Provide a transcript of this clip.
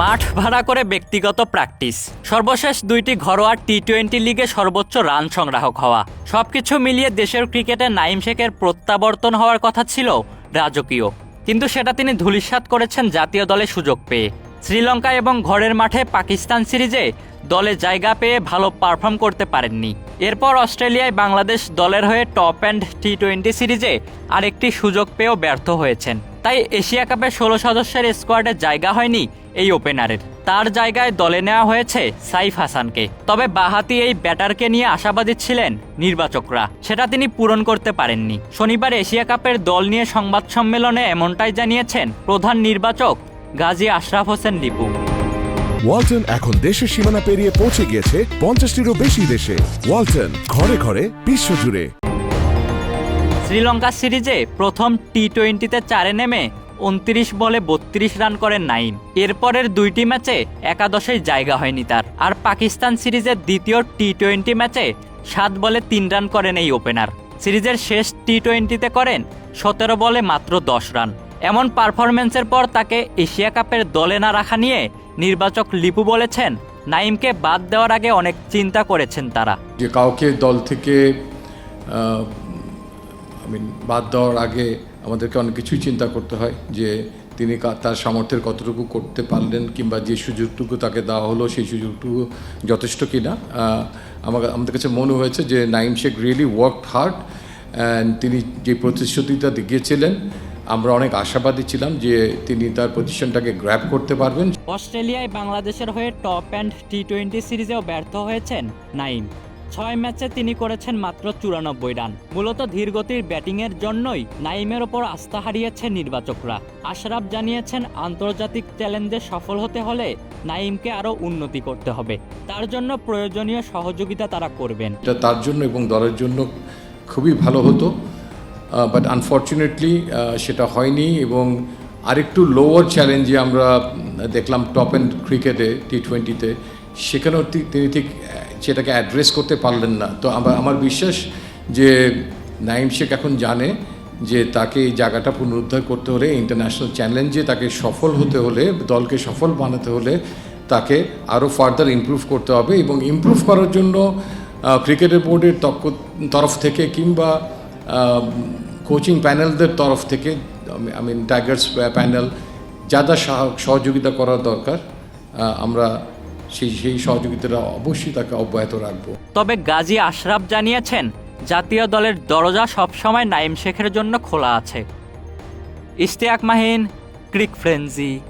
মাঠ ভাড়া করে ব্যক্তিগত প্র্যাকটিস। সর্বশেষ দুইটি ঘরোয়া টি টোয়েন্টি লিগে সর্বোচ্চ রান সংগ্রাহক হওয়া। সবকিছু মিলিয়ে দেশের ক্রিকেটে নাইম শেখের প্রত্যাবর্তন হওয়ার কথা ছিল রাজকীয়। কিন্তু সেটা তিনি ধূলিসাৎ করেছেন জাতীয় দলে সুযোগ পেয়ে। শ্রীলঙ্কা এবং ঘরের মাঠে পাকিস্তান সিরিজে দলে জায়গা পেয়ে ভালো পারফর্ম করতে পারেননি। এরপর অস্ট্রেলিয়ায় বাংলাদেশ দলের হয়ে টপ অ্যান্ড টি টোয়েন্টি সিরিজে আরেকটি সুযোগ পেয়েও ব্যর্থ হয়েছেন। তাই এশিয়া কাপের ষোলো সদস্যের স্কোয়াডে জায়গা হয়নি এই ওপেনারের তার জায়গায় দলে নেওয়া হয়েছে সাইফ হাসানকে। তবে বাহাতি এই ব্যাটারকে নিয়ে আশাবাদী ছিলেন নির্বাচকরা। সেটা তিনি পূরণ করতে পারেননি। শনিবার এশিয়া কাপের দল নিয়ে সংবাদ সম্মেলনে এমনটাই জানিয়েছেন প্রধান নির্বাচক গাজী আশরাফ হোসেন লিপু ওয়ালটন এখন দেশের সীমানা পেরিয়ে পৌঁছে গিয়েছে পঞ্চাশটিরও বেশি দেশে। ওয়ালটন ঘরে ঘরে বিশ্বজুড়ে। শ্রীলঙ্কা সিরিজে প্রথম টি টোয়েন্টিতে চারে নেমে উনত্রিশ বলে বত্রিশ রান করেন নাইম এরপরের দুইটি ম্যাচে একাদশেই জায়গা হয়নি তার। আর পাকিস্তান সিরিজের দ্বিতীয় টি টোয়েন্টি ম্যাচে সাত বলে তিন রান করেন এই ওপেনার। সিরিজের শেষ টি টোয়েন্টিতে করেন সতেরো বলে মাত্র দশ রান। এমন পারফরমেন্সের পর তাকে এশিয়া কাপের দলে না রাখা নিয়ে নির্বাচক লিপু বলেছেন, নাইমকে বাদ দেওয়ার আগে অনেক চিন্তা করেছেন তারা। যে কাউকে দল থেকে বাদ দেওয়ার আগে আমাদেরকে অনেক কিছুই চিন্তা করতে হয় যে তিনি তার সামর্থ্যের কতটুকু করতে পারলেন কিংবা যে সুযোগটুকু তাকে দেওয়া হলো সেই সুযোগটুকু যথেষ্ট কিনা। আহ, আমার আমাদের কাছে মনে হয়েছে যে Naim Sheikh really work hard and তিনি যে প্রতিশ্রুতিটা দেখিয়েছিলেন আমরা অনেক আশাবাদী ছিলাম যে তিনি তার প্রতিষ্ঠানটাকে গ্র্যাব করতে পারবেন। অস্ট্রেলিয়ায় বাংলাদেশের হয়ে টপ অ্যান্ড টি টোয়েন্টি সিরিজেও ব্যর্থ হয়েছেন নাইম। ছয় ম্যাচে তিনি করেছেন মাত্র চুরানব্বই রান। মূলত ধীরগতির ব্যাটিংয়ের জন্যই নাইমের ওপর আস্থা হারিয়েছে নির্বাচকরা। আশরাফ জানিয়েছেন, আন্তর্জাতিক চ্যালেঞ্জে সফল হতে হলে নাইমকে আরও উন্নতি করতে হবে। তার জন্য প্রয়োজনীয় সহযোগিতা তারা করবেন। এটা তার জন্য এবং দলের জন্য খুবই ভালো হতো। বাট আনফর্চুনেটলি সেটা হয়নি এবং আরেকটু লোয়ার চ্যালেঞ্জে আমরা দেখলাম টপ অ্যান্ড ক্রিকেটে টি টোয়েন্টিতে সেখানেও তিনি ঠিক সেটাকে অ্যাড্রেস করতে পারলেন না। তো আমার বিশ্বাস যে নাইম শেখ এখন জানে যে তাকে এই জায়গাটা পুনরুদ্ধার করতে হলে ইন্টারন্যাশনাল চ্যালেঞ্জে তাকে সফল হতে হলে, দলকে সফল বানাতে হলে তাকে আরও ফার্দার ইমপ্রুভ করতে হবে এবং ইমপ্রুভ করার জন্য ক্রিকেটের বোর্ডের তরফ থেকে কিংবা কোচিং প্যানেলদের তরফ থেকে আই মিন টাইগার্স প্যানেল যা যা সহযোগিতা করার দরকার আমরা সেই সেই সহযোগিতাটা অবশ্যই তাকে অব্যাহত রাখব। তবে গাজী আশরাফ জানিয়েছেন, জাতীয় দলের দরজা সবসময় নাইম শেখের জন্য খোলা আছে। ইশতিয়াক মাহিন, ক্রিক ফ্রেন্সি